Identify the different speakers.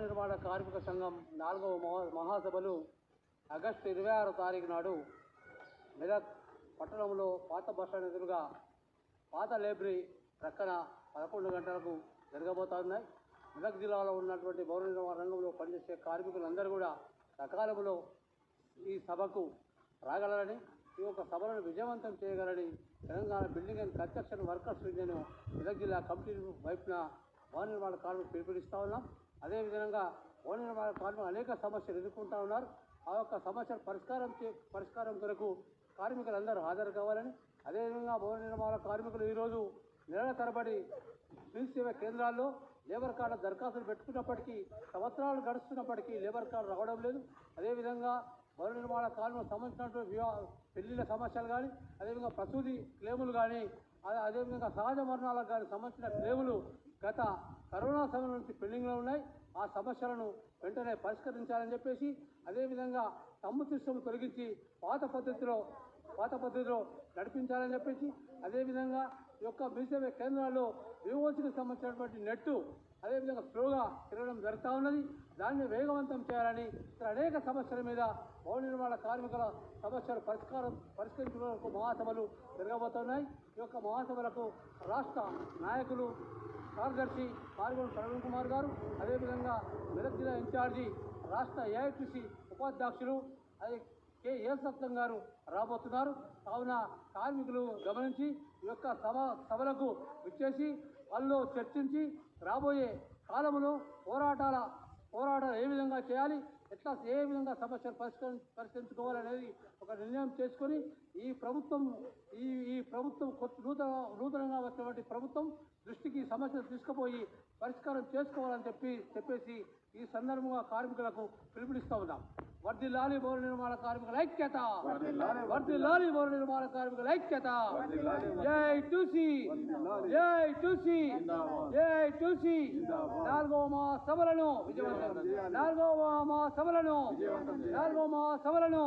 Speaker 1: నిర్మాణ కార్మిక సంఘం నాలుగవ మహా- మహాసభలు ఆగస్టు ఇరవై ఆరో తారీఖు నాడు మెదక్ పట్టణంలో పాత బస్టాండ్ ఎదురుగా పాత లైబ్రరీ ప్రక్కన పదకొండు గంటలకు జరగబోతున్నాయి మెదక్ జిల్లాలో ఉన్నటువంటి భవన నిర్మాణ రంగంలో పనిచేసే కార్మికులందరూ కూడా సకాలంలో ఈ సభకు రాగలరని ఈ యొక్క సభలను విజయవంతం చేయగలని Telangana building and construction workers union Medak జిల్లా కమిటీ వైపున భవన నిర్మాణ కార్మికులు పిలుపునిస్తూ ఉన్నాం. అదేవిధంగా ఓనర్ కార్మికులు అనేక సమస్యలు ఎదుర్కొంటా ఉన్నారు. ఆ యొక్క సమస్యల పరిష్కారం చే పరిష్కారం కొరకు కార్మికులందరూ హాజరు కావాలని అదేవిధంగా భవన నిర్మాణ కార్మికులు ఈరోజు నెలల తరబడి సివిల్ సేవ కేంద్రాల్లో లేబర్ కార్డు దరఖాస్తులు పెట్టుకున్నప్పటికీ సంవత్సరాలు గడుస్తున్నప్పటికీ లేబర్ కార్డు రావడం లేదు. అదేవిధంగా భవన నిర్మాణ కార్మికులకు సంబంధించినటువంటి వివా పెళ్ళిళ్ళ సమస్యలు కానీ అదేవిధంగా ప్రసూతి క్లెయిములు కానీ అదే- అదేవిధంగా సహజ మరణాలకు కానీ సంబంధించిన క్లెయిములు గత కరోనా సమయం నుంచి పెండింగ్లో ఉన్నాయి. ఆ సమస్యలను వెంటనే పరిష్కరించాలని చెప్పేసి అదేవిధంగా తమ్ము సిస్టమ్ తొలగించి పాత పద్ధతిలో పాత పద్ధతిలో నడిపించాలని చెప్పేసి అదేవిధంగా యొక్క బీసీఏ కేంద్రాల్లో వివోసికి సంబంధించినటువంటి నెట్టు అదేవిధంగా స్లోగా తిరగడం జరుగుతూ ఉన్నది. దాన్ని వేగవంతం చేయాలని ఇతర అనేక సమస్యల మీద భవన నిర్మాణ కార్మికుల సమస్యలు పరిష్కారం పరిష్కరించడానికి మహాసభలు జరగబోతున్నాయి. ఈ యొక్క మహాసభలకు రాష్ట్ర నాయకులు కార్యదర్శి పాల్గొని ప్రవీణ్ కుమార్ గారు అదేవిధంగా మెదక్ జిల్లా ఇన్ఛార్జి రాష్ట్ర ఏఐటీసీ ఉపాధ్యక్షులు అది కె. ఏ సత్యం గారు రాబోతున్నారు. కావున కార్మికులు గమనించి ఈ యొక్క సభ సభలకు విచ్చేసి వాళ్ళు చర్చించి రాబోయే కాలంలో పోరాటాల పోరాటాలు ఏ విధంగా చేయాలి ఎట్లా ఏ విధంగా సమస్యలు పరిష్కరి పరిష్కరించుకోవాలనేది ఒక నిర్ణయం చేసుకొని ఈ ప్రభుత్వం ఈ ఈ ప్రభుత్వం కొత్త నూతన నూతనంగా వచ్చినటువంటి ప్రభుత్వం దృష్టికి సమస్యలు తీసుకుపోయి పరిష్కారం చేసుకోవాలని చెప్పి చెప్పేసి ఈ సందర్భంగా కార్మికులకు పిలుపునిస్తూ ఉన్నాం. వర్ధిల్లాలి భవన నిర్మాణ కార్మికుల ఐక్యత. వర్ధిల్లాలి భవన నిర్మాణ కార్మికుల ఐక్యత. జై టూసి. జై టూసి. జై టూసి. నాలుగవ మా సభలను విజయవంతం నాలుగవ మా సభలను నాలుగవ మా సభలను